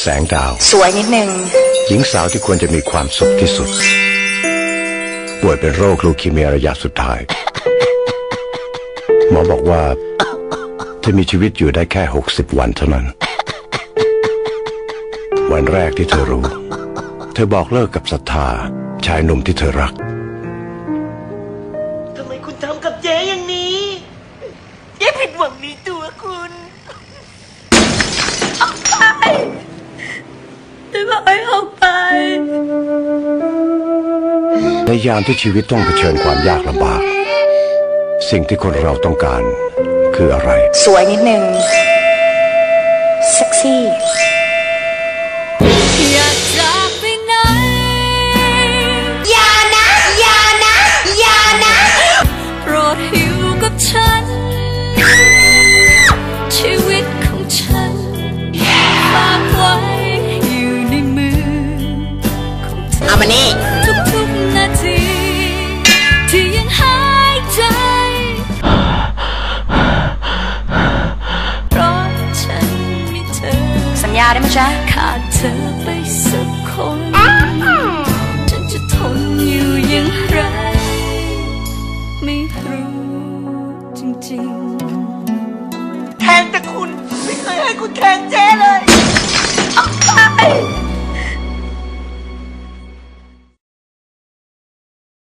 แสงดาว สวยนิดนึง หญิงสาวที่ควรจะมีความสุขที่สุด ป่วยเป็นโรคลูคีเมียระยะสุดท้าย หมอบอกว่าเธอมีชีวิตอยู่ได้แค่ 60 วันเท่านั้น วันแรกที่เธอรู้ เธอบอกเลิกกับศรัทธาชายหนุ่มที่เธอรักทำไมคุณทำกับเจ๊อย่างนี้ เจ๊ผิดหวังในตัวคุณ บอกให้ออกไป ในยามที่ชีวิตต้องเผชิญความยากลำบาก สิ่งที่คนเราต้องการคืออะไร สวยนิดนึง เซ็กซี่ ญญาได้ไหมจ๊ะขาดเธอไปสักคนฉันจะทนอยู่อย่างไร ไม่รู้จริงๆ แทงแต่คุณ ไม่เคยให้คุณแทงเจ๊